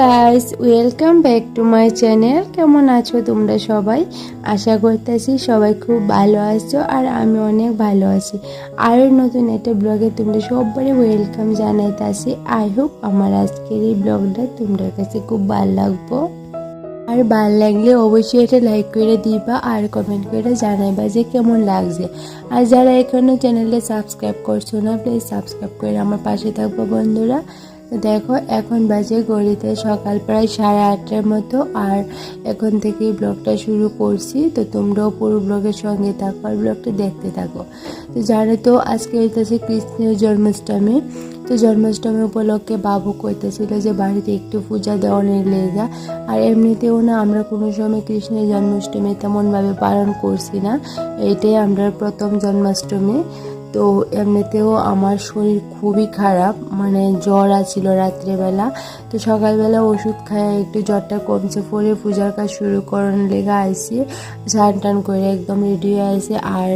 Guys welcome back to my channel কেমন আছো তোমরা সবাই? আশা করতেছি সবাই খুব ভালো আছো আর আমি অনেক ভালো আছি। আরও নতুন একটা ব্লগে তোমরা সবাই ওয়েলকাম জানাইতেছি। আই হোপ আমার আজকের এই ব্লগটা তোমাদের কাছে খুব ভালো লাগবো। আর ভালো লাগলে অবশ্যই এটা লাইক করে দিবা আর কমেন্ট করে জানাইবা যে কেমন লাগছে। আর যারা এখনও চ্যানেলটা সাবস্ক্রাইব করছ না প্লিজ সাবস্ক্রাইব করে আমার পাশে থাকব বন্ধুরা। তো দেখো, এখন বাজে গড়িতে সকাল প্রায় সাড়ে আটটার মতো, আর এখন থেকেই ব্লগটা শুরু করছি। তো তোমরাও পুরো ব্লগের সঙ্গে থাকো আর ব্লগটা দেখতে থাকো। তো জানো তো, আজকে হইতেছে কৃষ্ণের জন্মাষ্টমী। তো জন্মাষ্টমী উপলক্ষে বাবু কইতেছিল যে বাড়িতে একটু পূজা দেওয়ানোর লেগা, আর এমনিতেও না আমরা কোনো সময় কৃষ্ণের জন্মাষ্টমী তেমনভাবে পালন করছি না। এইটাই আমরা প্রথম জন্মাষ্টমী। তো এমনিতেও আমার শরীর খুবই খারাপ মানে জ্বর আছিল রাত্রেবেলা। তো সকালবেলা ওষুধ খায় একটু জ্বরটা কমছে পরে পূজার কাজ শুরু করার লেগে আইসি স্নান টান করে একদম রেডি হয়ে আইসি। আর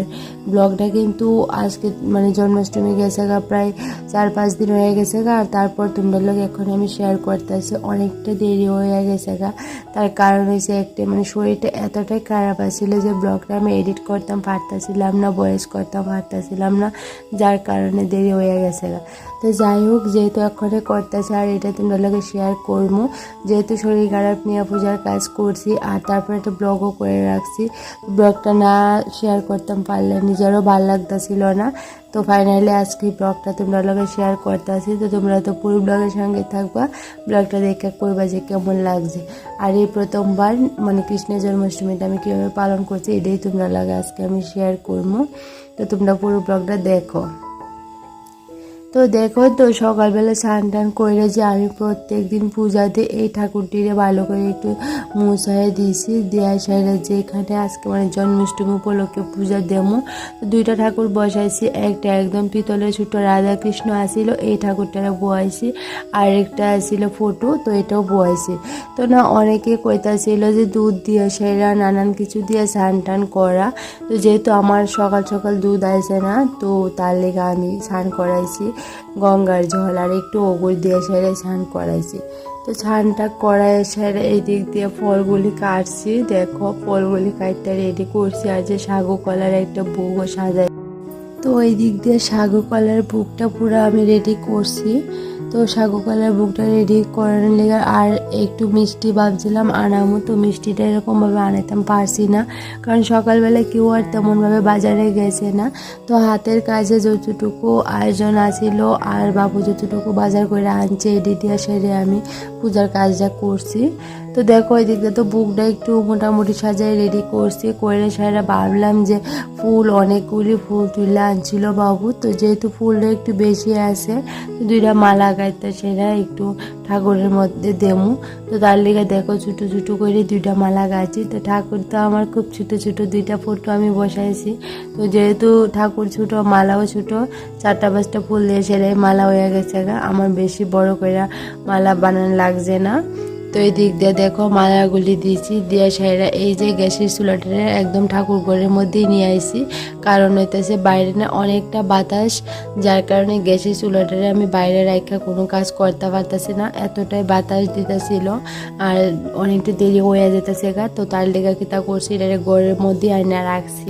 ব্লগটা কিন্তু আজকে মানে জন্মাষ্টমী গেছে গা, প্রায় চার পাঁচ দিন হয়ে গেছে গা। আর তারপর তোমরা লোক এখন আমি শেয়ার করতেছি অনেকটা দেরি হয়ে গেছে গা। তার কারণ হয়েছে একটা মানে শরীরটা এতটাই খারাপ আছিল যে ব্লগটা আমি এডিট করতাম, পারতাছিলাম না ভয়েস করতাম, পারতাছিলাম না। যার কারণে দেরি হয়ে গেছে তো যাই হোক, যেহেতু এখনে করতেছে আর এটা তোমরা লোকে শেয়ার করব যেহেতু শরীর খারাপ, নিয়ে পূজার কাজ করছি, আর তারপর একটা ব্লগও করে রাখছি। ব্লগটা না শেয়ার করতাম, পারলে নিজেরও ভালো লাগতেছিল না। তো ফাইনালি আজকে ব্লগটা তোমরা লগে শেয়ার করতেছি। তো তোমরা তো পুরো ব্লগের সঙ্গে থাকবা। ব্লগটা দেখে করবা যে কেমন লাগছে। আর এই প্রথমবার মানে কৃষ্ণের জন্মাষ্টমীটা আমি কীভাবে পালন করছি, এটাই তোমরা লাগে আজকে আমি শেয়ার করব তো তোমরা পুরো ব্লগটা দেখো। তো দেখো তো, সকালবেলা স্নান টান করে যে আমি প্রত্যেক দিন পূজাতে এই ঠাকুরটিরে ভালো করে একটু মুছাই দিয়েছি। দেওয়া সাইডে যে এখানে আজকে মানে জন্মাষ্টমী উপলক্ষে পূজা দেবো। দুইটা ঠাকুর বসাইছি, একটা একদম পিতলের ছোট রাধা কৃষ্ণ আসিল, এই ঠাকুরটারে বয়াইছি। আর একটা আসিল ফটো, তো এটাও বয়াইছি। তো না, অনেকে কইতাছিল যে দুধ দিয়ে সেরা নানান কিছু দিয়ে স্নান টান করা। তো যেহেতু আমার সকাল সকাল দুধ আসে না, তো তার লেগে আমি স্নান করাইছি। গঙ্গার জল আর একটু ওগুল দিয়ে সেরে স্নান করাইছি। তো ছানটা করাই সেরে এই দিক দিয়ে ফলগুলি কাটছি। দেখো, ফলগুলি কাটতে রেডি করছি। আর যে সাগু কলার একটা বুকও সাজাই। তো ওই দিক দিয়ে সাগু কলার বুকটা পুরো আমি রেডি করছি। তো সাগু কলার বুকটা রেডি করার লেগে আর একটু মিষ্টি ভাবছিলাম আনামো তো মিষ্টিটা এরকমভাবে আনাইতাম পারছি না, কারণ সকালবেলা কেউ আর তেমনভাবে বাজারে গেছে না। তো হাতের কাজে যতটুকু আয়োজন আছিল আর বাবু যতটুকু বাজার করে আনছে এডি দিয়ে সেরে আমি পূজার কাজটা করছি। তো দেখো দিয়ে তো বুকটা একটু মোটামুটি সাজাই রেডি করছি। করে সেরা ভাবলাম যে ফুল, অনেকগুলি ফুল তুলে আনছিল বাবু। তো যেহেতু ফুলটা একটু বেশি আছে দুইটা মালা গাইতে সেরা একটু ঠাকুরের মধ্যে দেমু। তো তার লিগে দেখো ছোটো ছোটো করে দুইটা মালা গাছি তো ঠাকুর তো আমার খুব ছোটো ছোটো দুইটা ফটো আমি বসাইছি। তো যেহেতু ঠাকুর ছোটো, মালাও ছোটো, চারটা পাঁচটা ফুল দিয়ে সেরাই মালা হয়ে গেছে আমার বেশি বড় করে মালা বানানো লাগছে না। তো এই দিক দিয়ে দেখো মালাগুলি দিয়েছি, দিয়ে সাইরা এই যে গ্যাসের চুলাটা একদম ঠাকুর ঘরের মধ্যেই নিয়ে আইছি। কারণ হইতেছে বাইরে না অনেকটা বাতাস, যার কারণে গ্যাসের চুলাটারে আমি বাইরে রাখা কোনো কাজ করতে পারতেছি না। এতটাই বাতাস দিতেছিল আর অনেকটা দেরি হয়ে যেতেছে গা, তো তার লেগে কিতা করছি, এটা ঘরের মধ্যেই আইনা রাখছি।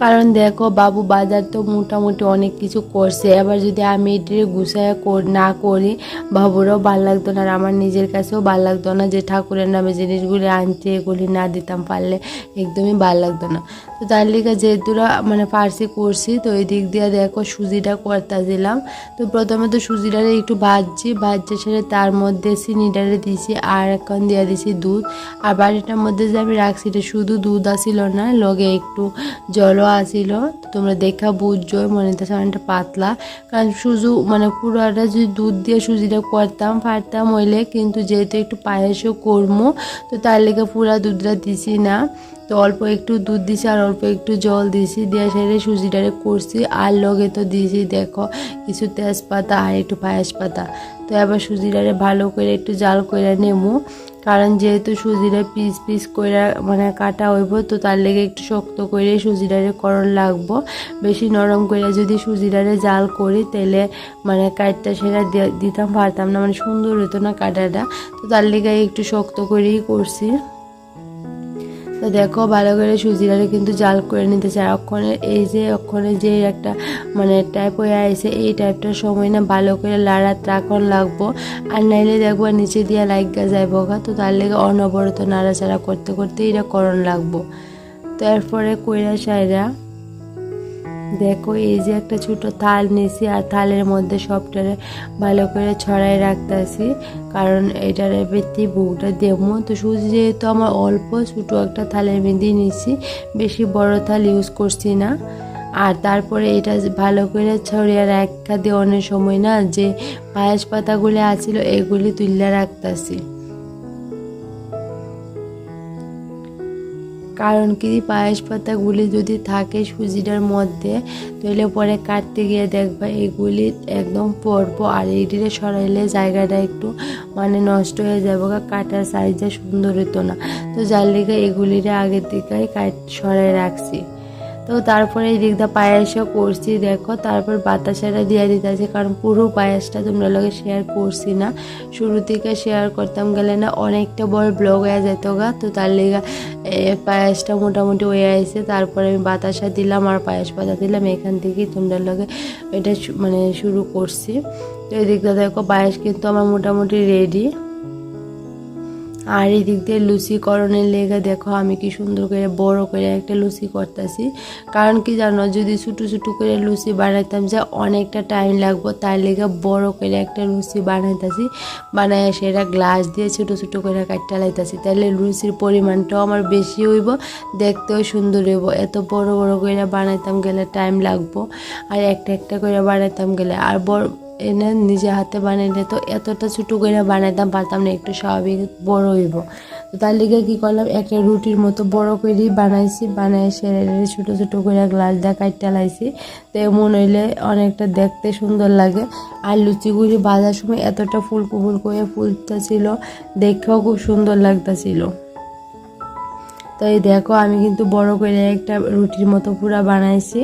কারণ দেখো বাবু বাজার তো মোটামুটি অনেক কিছু করছে। এবার যদি আমি এটির গুছায় না করি, বাবুরাও ভালো লাগতো না আর আমার নিজের কাছেও ভালো লাগতো না যে ঠাকুরের নামে জিনিসগুলি আনতে এগুলি না দিতাম পারলে। একদমই ভালো লাগতো না। তো তার লিগে যেহেতুরা মানে পার্সি করছি, তো এই দিক দিয়ে দেখো সুজিটা করতে দিলাম তো প্রথমে তো সুজিটারে একটু ভাজছি, ভাজছে সেরে তার মধ্যে চিনিটারে দিছি আর এখন দিয়ে দিছি দুধ। আর বাড়িটার মধ্যে যে আমি রাখছি এটা শুধু দুধ আসিল না, লগে একটু জলও আসিল। তোমরা দেখা বুঝছ, মনে হচ্ছে অনেকটা পাতলা। কারণ সুজু মানে পুরোটা যদি দুধ দিয়ে সুজিটা করতাম, পারতাম হইলে, কিন্তু যেহেতু একটু পায়েসও করব তো তার লেগে পুরা দুধটা দিছি না। তো অল্প একটু দুধ দিছি আর অল্প একটু জল দিছি। দিয়ে সেরে সুজিটারে করছি আর লগে তো দিয়েছি, দেখো, কিছু তেজপাতা আর একটু পায়েস পাতা। তো এবার সুজিটারে ভালো করে একটু জাল করে নেব। কারণ যেহেতু সুজিটা পিস পিস করে মানে কাটা হইব, তো তার লেগে একটু শক্ত করে সুজিটারে করণ লাগবো। বেশি নরম করে যদি সুজিটারে জাল করি, তাহলে মানে কাঠটা সেটা দিতাম, পারতাম না মানে সুন্দর হতো না কাটাটা। তো তার লেগে একটু শক্ত করেই করছি। তো দেখো ভালো করে সুজিটারে কিন্তু জাল করে নিতে চায় অক্ষণে এই যে অক্ষণে যে একটা মানে টাইপ হয়ে আছে, এই টাইপটার সময় না ভালো করে লাড়া ত্রাকন লাগবো। আর নাইলে দেখব নিচে দিয়ে লাইগা যায় বগা তো তার লেগে অনবরত নাড়াচাড়া করতে করতে এটা করণ লাগবো। তারপরে কইরা সাইরা দেখো, এই যে একটা ছোট থাল নিছি আর থালের মধ্যে সবটারে ভালো করে ছড়াই রাখতেছি, কারণ এটার ভিত্তি বুকটা দেবো। তো সুজি যেহেতু আমার অল্প ছোটো একটা থালের মধ্যে নিছি বেশি বড় থাল ইউজ করছি না। আর তারপরে এটা ভালো করে ছড়িয়ে রাখা দেওয়ানোর সময় না, যে পায়েস পাতাগুলি আছিল, এগুলি তুলে রাখতেছি। কারণ কি, পায়েস পাতাগুলি যদি থাকে সুজিটার মধ্যে, তাহলে পরে কাটতে গিয়ে দেখবা এগুলি একদম পড়ব আর এইটিরে সরাইলে জায়গাটা একটু মানে নষ্ট হয়ে যাবে কাটার সাইজটা সুন্দর হতো না। তো যার লিগে এগুলিরে আগের দিকে কাট, সরাই রাখছি। তো তারপরে এই দিকটা পায়েসও করছি, দেখো। তারপর বাতাসাটা দিয়ে দিতেছে, কারণ পুরো পায়েসটা তোমরা লগে শেয়ার করছি না। শুরু থেকে শেয়ার করতাম গেলে না অনেকটা বড় ব্লগ হয়ে যেত গা। তো তার লেগে পায়েসটা মোটামুটি হয়ে আইছে তারপরে আমি বাতাসা দিলাম আর পায়েস পাতা দিলাম। এখান থেকেই তোমরা লগে এটা মানে শুরু করছি। তো এই দিকটা দেখো, পায়েস কিন্তু আমার মোটামুটি রেডি আর এই দিক দিয়ে লুচি করণের লেগে দেখো আমি কি সুন্দর করে বড় করে একটা লুচি করতেছি। কারণ কি জানো, যদি ছোটো ছোটো করে লুচি বানাইতাম যে অনেকটা টাইম লাগবো, তার লেগে বড় করে একটা লুচি বানাইতেছি। বানাই সেটা গ্লাস দিয়ে ছোটো ছোটো করে কাটটা লাইতেছি তাহলে লুচির পরিমাণটাও আমার বেশি হইব, দেখতেও সুন্দর হইব। এত বড় বড় করে বানাইতাম গেলে টাইম লাগবো, আর একটা একটা করে বানাইতাম গেলে। আর বড় এনে নিজে হাতে বানাইলে তো এতটা ছোটো করে বানাইতাম, পারতাম না, একটু স্বাভাবিক বড় হইব। তো তার লিগে কি করলাম, একটা রুটির মতো বড় করেই বানাইছি বানাই সেরে ছোটো ছোটো করে গ্লাস দিয়ে কাটতে লাইছি। তো এমন হইলে অনেকটা দেখতে সুন্দর লাগে। আর লুচিগুলি বাজার সময় এতটা ফুলকো ফুলকো হয়ে ফুলতেছিল দেখেও খুব সুন্দর লাগতেছিল। তো এই দেখো, আমি কিন্তু বড় করে একটা রুটির মতো পুরা বানাইছি।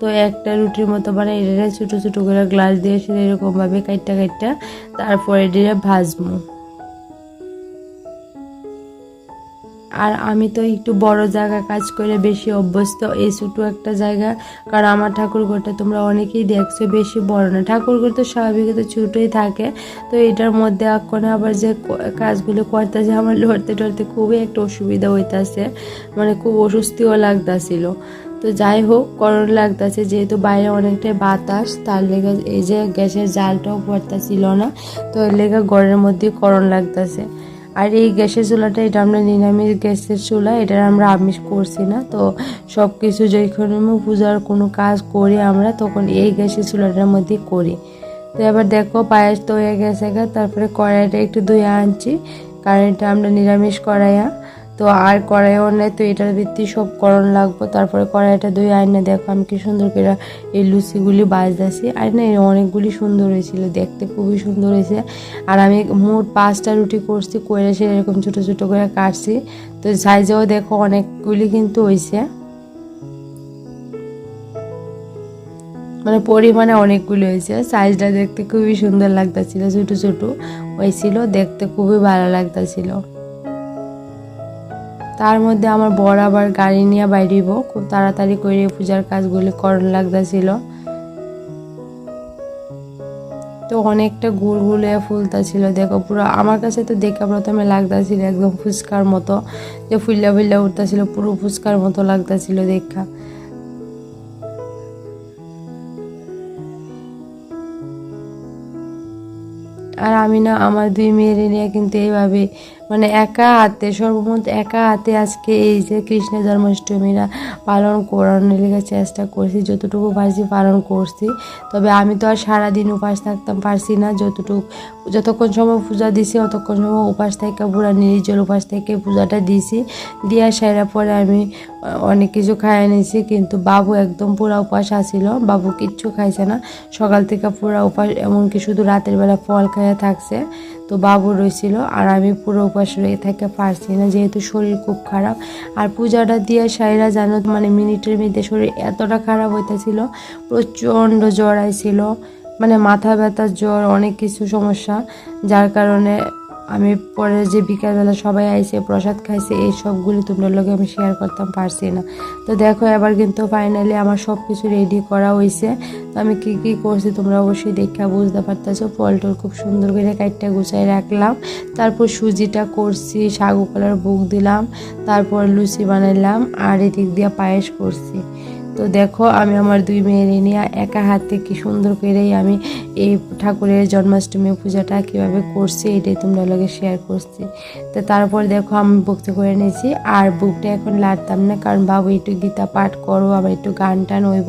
তো একটা রুটির মতো বানাই এটা ছোটো ছোটো করে গ্লাস দিয়ে সেটা এরকমভাবে কাইটটা কাইটটা, তারপরে এটা ভাজবো। আর আমি তো একটু বড় জায়গা কাজ করে বেশি অভ্যস্ত। এই ছোটো একটা জায়গা। কারণ আমার ঠাকুরঘরটা তোমরা অনেকেই দেখছ, বেশি বড় না। ঠাকুরঘর তো স্বাভাবিকত ছোটোই থাকে। তো এটার মধ্যে এখন আবার যে কাজগুলো করতেছে আমার লড়তে টড়তে খুবই একটা অসুবিধা হইতাছে। মানে খুব অস্বস্তিও লাগতাছিল। তো যাই হোক, করণ লাগতেছে। যেহেতু বাইরে অনেকটাই বাতাস, তার লেগে এই যে গ্যাসের জালটাও পড়তেছিল না। তো এর লেগে ঘরের মধ্যেই করণ লাগতেছে। আর এই গ্যাসের চুলাটা, এটা আমরা নিরামিষ গ্যাসের চুলা এটা আমরা আমিষ করছি না। তো সব কিছু যখন পূজার কোনো কাজ করি আমরা, তখন এই গ্যাসের চুলাটার মধ্যে করি। তো এবার দেখো, পায়েস তো হয়ে গেছে তারপরে কড়াইটা একটু ধুয়ে আনছি। কারণ এটা আমরা নিরামিষ কড়াইয়া। তো আর কড়াইও নেই, তো এটার ভিত্তি সব করণ লাগবো। তারপরে কড়াইটা ধুয়ে আয়না দেখো, আমি কি সুন্দর করে এই লুচিগুলি বাজতেছি। আর না এই অনেকগুলি সুন্দর হয়েছিল, দেখতে খুবই সুন্দর হয়েছে। আর আমি মোট পাঁচটা রুটি করছি, করে সে এরকম ছোটো ছোটো করে কাটছি। তো সাইজেও দেখো অনেকগুলি কিন্তু হয়েছে। মানে পরিমাণে অনেকগুলো হয়েছে। সাইজটা দেখতে খুবই সুন্দর লাগতেছিল, ছোটো ছোটো হয়েছিল, দেখতে খুবই ভালো লাগতেছিল। তার মধ্যে আমার বর আবার গাড়ি নিয়ে বাইরিব। খুব তাড়াতাড়ি করে পূজার কাজগুলি করণ লাগতেছিল। তো অনেকটা গুড় গুলে ফুলতা ছিল দেখো পুরো আমার কাছে তো দেখে প্রথমে লাগতাছিল একদম ফুচকার মতো। যে ফুল্লা ফুল্লা উঠতেছিল, পুরো ফুচকার মতো লাগতাছিল দেখা। আর আমি না, আমার দুই মেয়ের নিয়ে কিন্তু এইভাবে মানে একা হাতে, সর্বমোট একা হাতে আজকে এই যে কৃষ্ণ জন্মাষ্টমীরা পালন করানোর লেগে চেষ্টা করছি, যতটুকু পারছি পালন করছি। তবে আমি তো আর সারাদিন উপাস থাকতাম, পারছি না যতটুকু, যতক্ষণ সময় পূজা দিছি, অতক্ষণ সময় উপাস থেকে পুরো নির্জল উপাস থেকে পূজাটা দিছি। দিয়া সেরা পরে আমি অনেক কিছু খাইয়ে নিয়েছি কিন্তু বাবু একদম পুরা উপাস আসিল বাবু কিচ্ছু খাইছে না। সকাল থেকে পুরা উপাস, এমনকি শুধু রাতের বেলা ফল খাইয়ে থাকছে। তো বাবু রয়েছিল আর আমি পুরো উপাস রয়ে থাকতে পারছি না, যেহেতু শরীর খুব খারাপ। আর পূজাটা দিয়ে সাইরা জানো মানে মিনিটের মধ্যে শরীর এতটা খারাপ হইতেছিল, প্রচণ্ড জ্বর আইছিল মানে মাথা ব্যথা জ্বর, অনেক কিছু সমস্যা, যার কারণে আমি পরে যে বিকালবেলা সবাই আইসে, প্রসাদ খাইছে, এই সবগুলি তোমরা লোকে আমি শেয়ার করতাম, পারছি না। তো দেখো, এবার কিন্তু ফাইনালি আমার সব কিছু রেডি করা হয়েছে তো আমি কি কি করছি তোমরা অবশ্যই দেখা বুঝতে পারতেছো। ফল টল খুব সুন্দর করে কাইটটা গুছাই রাখলাম। তারপর সুজিটা করছি সাগু কলার বুক দিলাম, তারপর লুচি বানাইলাম, আর এদিক দিয়ে পায়েস করছি। তো দেখো, আমি আমার দুই মেয়ের নিয়ে একা হাতে কি সুন্দর করেই আমি এই ঠাকুরের জন্মাষ্টমী পূজাটা কীভাবে করছি, এটাই তোমরা লোকে শেয়ার করছি। তো তারপর দেখো, আমি ভক্তি করে নিয়েছি, আর বুকটা এখন লাড়তাম না, কারণ বাবু একটু গীতা পাঠ করব, আবার একটু গান টান হইব,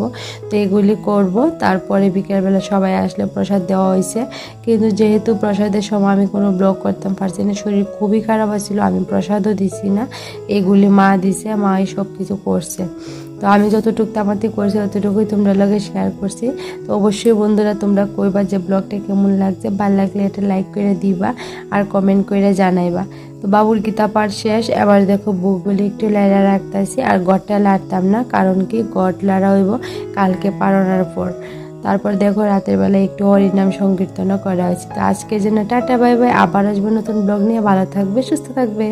তো এগুলি করব। তারপরে বিকেলবেলা সবাই আসলে প্রসাদ দেওয়া হয়েছে কিন্তু যেহেতু প্রসাদের সময় আমি কোনো ব্লগ করতাম, পারছি না, শরীর খুবই খারাপ ছিল আমি প্রসাদও দিছি না, এগুলি মা দিছে মা এই সব কিছু করছে। তো আমি যতটুকু তামাতে করছি, ততটুকুই তোমরা লগে শেয়ার করছি। তো অবশ্যই বন্ধুরা, তোমরা কইবা যে ব্লগটা কেমন লাগছে। ভালো লাগলে এটা লাইক করে দিবা আর কমেন্ট করে জানাইবা। তো বাবুর গীতা পাঠ শেষ। এবার দেখো বুকগুলি একটু লাইরা রাখতেছি আর গড়টা লাড়তাম না, কারণ কি গড় লাড়া হইব কালকে পালনার পর। তারপর দেখো রাতের বেলা একটু হরিনাম সংকীর্তনও করা হয়েছে। তো আজকে যেন টাটা, বাই বাই। আবার আসব নতুন ব্লগ নিয়ে। ভালো থাকবে, সুস্থ থাকবে।